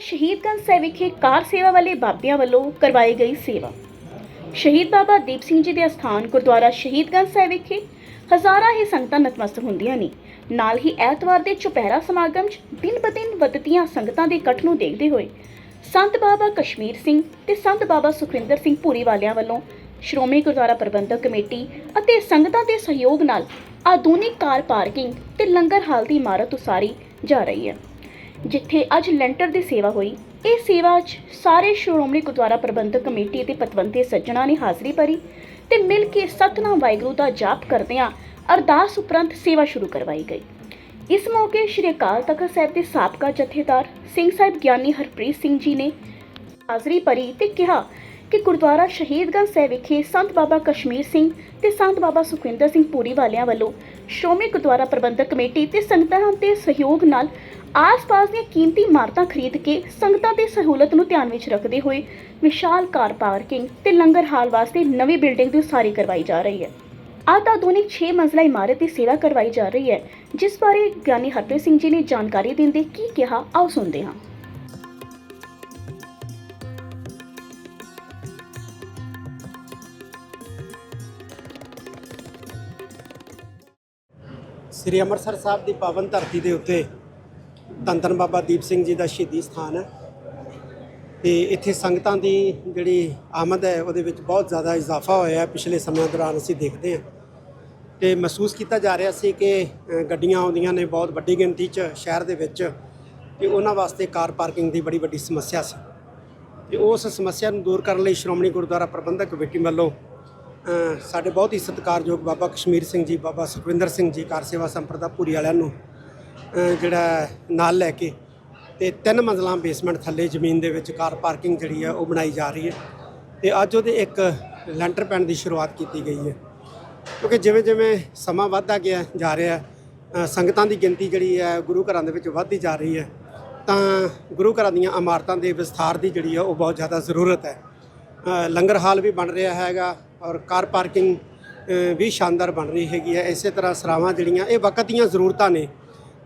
ਸ਼ਹੀਦਗੰਜ ਸਾਹਿਬ ਵਿਖੇ ਕਾਰ ਸੇਵਾ ਵਾਲੇ ਬਾਬਿਆਂ ਵੱਲੋਂ ਕਰਵਾਈ ਗਈ ਸੇਵਾ। ਸ਼ਹੀਦ ਬਾਬਾ ਦੀਪ ਸਿੰਘ ਜੀ ਦੇ ਅਸਥਾਨ ਗੁਰਦੁਆਰਾ ਸ਼ਹੀਦਗੰਜ ਸਾਹਿਬ ਵਿਖੇ ਹਜ਼ਾਰਾਂ ਹੀ ਸੰਗਤਾਂ ਨਤਮਸਤਕ ਹੁੰਦੀਆਂ ਨੇ। ਨਾਲ ਹੀ ਐਤਵਾਰ ਦੇ ਚੁਪਹਿਰਾ ਸਮਾਗਮ 'ਚ ਦਿਨ ਬਦਿਨ ਵੱਧਦੀਆਂ ਸੰਗਤਾਂ ਦੇ ਇਕੱਠ ਨੂੰ ਦੇਖਦੇ ਹੋਏ ਸੰਤ ਬਾਬਾ ਕਸ਼ਮੀਰ ਸਿੰਘ ਤੇ ਸੰਤ ਬਾਬਾ ਸੁਖਵਿੰਦਰ ਸਿੰਘ ਭੂਰੀ ਵਾਲਿਆਂ ਵੱਲੋਂ ਸ਼੍ਰੋਮਣੀ ਗੁਰਦੁਆਰਾ ਪ੍ਰਬੰਧਕ ਕਮੇਟੀ ਅਤੇ ਸੰਗਤਾਂ ਦੇ ਸਹਿਯੋਗ ਨਾਲ ਆਧੁਨਿਕ ਕਾਰ ਪਾਰਕਿੰਗ ਤੇ ਲੰਗਰ ਹਾਲ ਦੀ ਇਮਾਰਤ ਉਸਾਰੀ ਜਾ ਰਹੀ ਹੈ। ਜਿੱਥੇ ਅੱਜ ਲੈਂਟਰ ਦੀ ਸੇਵਾ ਹੋਈ। ਇਹ ਸੇਵਾ 'ਚ ਸਾਰੇ ਸ਼੍ਰੋਮਣੀ ਗੁਰਦੁਆਰਾ ਪ੍ਰਬੰਧਕ ਕਮੇਟੀ ਅਤੇ ਪਤਵੰਤੇ ਸੱਜਣਾ ਨੇ ਹਾਜ਼ਰੀ ਭਰੀ ਤੇ ਮਿਲ ਕੇ ਸਤਨਾਮ ਵਾਹਿਗੁਰੂ ਦਾ ਜਾਪ ਕਰਦਿਆਂ ਅਰਦਾਸ ਉਪਰੰਤ ਸੇਵਾ ਸ਼ੁਰੂ ਕਰਵਾਈ ਗਈ। ਇਸ ਮੌਕੇ ਸ਼੍ਰੀ ਅਕਾਲ ਤਖਤ ਸਾਹਿਬ ਦੇ ਸਾਬਕਾ ਜਥੇਦਾਰ ਸਿੰਘ ਸਾਹਿਬ ਗਿਆਨੀ ਹਰਪ੍ਰੀਤ ਸਿੰਘ ਜੀ ਨੇ ਹਾਜ਼ਰੀ ਭਰੀ ਤੇ ਕਿਹਾ ਕਿ ਗੁਰਦੁਆਰਾ ਸ਼ਹੀਦਗੰਜ ਸਾਹਿਬ ਵਿਖੇ ਸੰਤ ਬਾਬਾ ਕਸ਼ਮੀਰ ਸਿੰਘ ਤੇ ਸੰਤ ਬਾਬਾ ਸੁਖਵਿੰਦਰ ਸਿੰਘ ਪੂਰੀ ਵਾਲਿਆਂ ਵੱਲੋਂ ਸ਼੍ਰੋਮਣੀ ਗੁਰਦੁਆਰਾ ਪ੍ਰਬੰਧਕ ਕਮੇਟੀ ਤੇ ਸੰਗਤਾਂ ਦੇ ਸਹਿਯੋਗ ਨਾਲ ਆਸ-ਪਾਸ ਦੀਆਂ ਕੀਮਤੀ ਇਮਾਰਤਾਂ ਖਰੀਦ ਕੇ ਸੰਗਤਾਂ ਦੀ ਸਹੂਲਤ ਨੂੰ ਧਿਆਨ ਵਿੱਚ ਰੱਖਦੇ ਹੋਏ ਵਿਸ਼ਾਲ ਕਾਰ ਪਾਰਕਿੰਗ ਤੇ ਲੰਗਰ ਹਾਲ ਵਾਸਤੇ ਨਵੀਂ ਬਿਲਡਿੰਗ ਦੀ ਉਸਾਰੀ ਕਰਵਾਈ ਜਾ ਰਹੀ ਹੈ। ਆਹ ਤਾਂ ਆਧੁਨਿਕ 6 ਮੰਜ਼ਲਾ ਇਮਾਰਤ ਦੀ ਸੇਵਾ ਕਰਵਾਈ ਜਾ ਰਹੀ ਹੈ, ਜਿਸ ਬਾਰੇ ਗਿਆਨੀ ਹਰਪ੍ਰੀਤ ਸਿੰਘ ਜੀ ਨੇ ਜਾਣਕਾਰੀ ਦਿੰਦੇ ਕੀ ਕਿਹਾ, ਆਓ ਸੁਣਦੇ ਹਾਂ। ਸ੍ਰੀ ਅੰਮ੍ਰਿਤਸਰ ਸਾਹਿਬ ਦੀ ਪਾਵਨ ਧਰਤੀ ਦੇ ਉੱਤੇ ਧੰਨ ਧੰਨ ਬਾਬਾ ਦੀਪ ਸਿੰਘ ਜੀ ਦਾ ਸ਼ਹੀਦੀ ਸਥਾਨ ਹੈ। ਤੇ ਇੱਥੇ ਸੰਗਤਾਂ ਦੀ ਜਿਹੜੀ ਆਮਦ ਹੈ, ਉਹਦੇ ਵਿੱਚ ਬਹੁਤ ਜ਼ਿਆਦਾ ਇਜ਼ਾਫਾ ਹੋਇਆ ਪਿਛਲੇ ਸਮੇਂ ਦੌਰਾਨ ਅਸੀਂ ਦੇਖਦੇ ਹਾਂ। ਤੇ ਮਹਿਸੂਸ ਕੀਤਾ ਜਾ ਰਿਹਾ ਸੀ ਕਿ ਗੱਡੀਆਂ ਆਉਂਦੀਆਂ ਨੇ ਬਹੁਤ ਵੱਡੀ ਗਿਣਤੀ 'ਚ ਸ਼ਹਿਰ ਦੇ ਵਿੱਚ ਤੇ ਉਹਨਾਂ ਵਾਸਤੇ ਕਾਰ ਪਾਰਕਿੰਗ ਦੀ ਬੜੀ ਵੱਡੀ ਸਮੱਸਿਆ ਸੀ। ਤੇ ਉਸ ਸਮੱਸਿਆ ਨੂੰ ਦੂਰ ਕਰਨ ਲਈ ਸ਼੍ਰੋਮਣੀ ਗੁਰਦੁਆਰਾ ਪ੍ਰਬੰਧਕ ਕਮੇਟੀ ਵੱਲੋਂ ਸਾਡੇ ਬਹੁਤ ਹੀ ਸਤਿਕਾਰਯੋਗ ਬਾਬਾ ਕਸ਼ਮੀਰ ਸਿੰਘ ਜੀ, ਬਾਬਾ ਸੁਖਵਿੰਦਰ ਸਿੰਘ ਜੀ, ਕਾਰ ਸੇਵਾ ਸੰਪਰਦਾ ਪੂਰੀ ਵਾਲਿਆਂ ਨੂੰ ਅ, ਜਿਹੜਾ ਨਾਲ ਲੈ ਕੇ ਤੇ ਤਿੰਨ ਮੰਜ਼ਲਾਂ ਬੇਸਮੈਂਟ ਥੱਲੇ ਜ਼ਮੀਨ ਦੇ ਵਿੱਚ ਕਾਰ ਪਾਰਕਿੰਗ ਜਿਹੜੀ ਹੈ ਉਹ ਬਣਾਈ ਜਾ ਰਹੀ ਹੈ। ਤੇ ਅੱਜ ਉਹਦੇ ਇੱਕ ਲੈਂਟਰ ਪੈਣ ਦੀ ਸ਼ੁਰੂਆਤ ਕੀਤੀ ਗਈ ਹੈ। ਕਿਉਂਕਿ ਜਿਵੇਂ ਜਿਵੇਂ ਸਮਾਂ ਵੱਧਦਾ ਗਿਆ ਜਾ ਰਿਹਾ ਹੈ, ਅ, ਸੰਗਤਾਂ ਦੀ ਗਿਣਤੀ ਜਿਹੜੀ ਹੈ ਗੁਰੂ ਘਰਾਂ ਦੇ ਵਿੱਚ ਵੱਧਦੀ ਜਾ ਰਹੀ ਹੈ ਤਾਂ ਗੁਰੂ ਘਰਾਂ ਦੀਆਂ ਇਮਾਰਤਾਂ ਦੇ ਵਿਸਥਾਰ ਦੀ ਜਿਹੜੀ ਹੈ ਉਹ ਬਹੁਤ ਜ਼ਿਆਦਾ ਜ਼ਰੂਰਤ ਹੈ। ਅ, ਲੰਗਰ ਹਾਲ ਵੀ ਬਣ ਰਿਹਾ ਹੈਗਾ ਔਰ ਕਾਰ ਪਾਰਕਿੰਗ ਅ, ਵੀ ਸ਼ਾਨਦਾਰ ਬਣ ਰਹੀ ਹੈਗੀ ਹੈ। ਇਸੇ ਤਰ੍ਹਾਂ ਸਰਾਵਾਂ ਜਿਹੜੀਆਂ ਇਹ ਵਕਤ ਦੀਆਂ ਜ਼ਰੂਰਤਾਂ ਨੇ।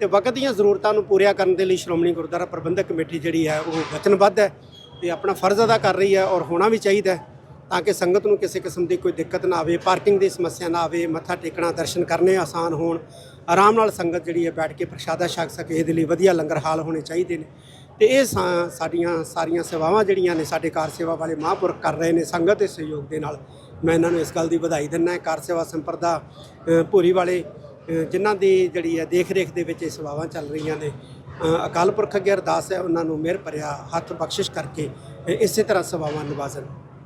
ਤੇ ਵਕਤ ਦੀਆਂ ਜ਼ਰੂਰਤਾਂ ਨੂੰ ਪੂਰੀਆਂ ਕਰਨ ਦੇ ਲਈ ਸ਼੍ਰੋਮਣੀ ਗੁਰਦੁਆਰਾ ਪ੍ਰਬੰਧਕ ਕਮੇਟੀ ਜਿਹੜੀ ਹੈ, ਉਹ ਵਚਨਬੱਧ ਹੈ ਤੇ ਆਪਣਾ ਫਰਜ਼ ਅਦਾ ਕਰ ਰਹੀ ਹੈ ਔਰ ਹੋਣਾ ਵੀ ਚਾਹੀਦਾ ਤਾਂ ਕਿ ਸੰਗਤ ਨੂੰ ਕਿਸੇ ਕਿਸਮ ਦੀ ਕੋਈ ਦਿੱਕਤ ਨਾ ਆਵੇ, ਪਾਰਕਿੰਗ ਦੀ ਸਮੱਸਿਆ ਨਾ ਆਵੇ, ਮੱਥਾ ਟੇਕਣਾ, ਦਰਸ਼ਨ ਕਰਨੇ ਆਸਾਨ ਹੋਣ, ਆਰਾਮ ਨਾਲ ਸੰਗਤ ਜਿਹੜੀ ਹੈ ਬੈਠ ਕੇ ਪ੍ਰਸ਼ਾਦਾ ਛਕ ਸਕੇ, ਇਹਦੇ ਲਈ ਵਧੀਆ ਲੰਗਰ ਹਾਲ ਹੋਣੇ ਚਾਹੀਦੇ ਨੇ। ਤੇ ਇਹ ਸਾਡੀਆਂ ਸਾਰੀਆਂ ਸੇਵਾਵਾਂ ਜਿਹੜੀਆਂ ਨੇ, ਸਾਡੇ ਕਾਰ ਸੇਵਾ ਵਾਲੇ ਮਹਾਂਪੁਰਖ ਕਰ ਰਹੇ ਨੇ, ਸੰਗਤ ਦੇ ਸਹਿਯੋਗ ਦੇ ਨਾਲ ਮੈਂ ਇਹਨਾਂ ਨੂੰ ਇਸ ਗੱਲ ਦੀ ਵਧਾਈ ਦਿੰਦਾ ਕਾਰ ਸੇਵਾ ਸੰਪਰਦਾ ਭੂਰੀ ਵਾਲੇ ਜਿਨ੍ਹਾਂ ਦੀ ਜਿਹੜੀ ਹੈ ਦੇਖ ਰੇਖ ਦੇ ਵਿੱਚ ਇਹ ਸੇਵਾਵਾਂ ਚੱਲ ਰਹੀਆਂ ਨੇ ਅਕਾਲ ਪੁਰਖ ਅੱਗੇ ਅਰਦਾਸ ਹੈ, ਉਹਨਾਂ ਨੂੰ ਮਿਹਰ ਭਰਿਆ ਹੱਥ ਬਖਸ਼ਿਸ਼ ਕਰਕੇ ਇਸੇ ਤਰ੍ਹਾਂ ਸੇਵਾਵਾਂ ਨਿਭਾਜ਼ਨ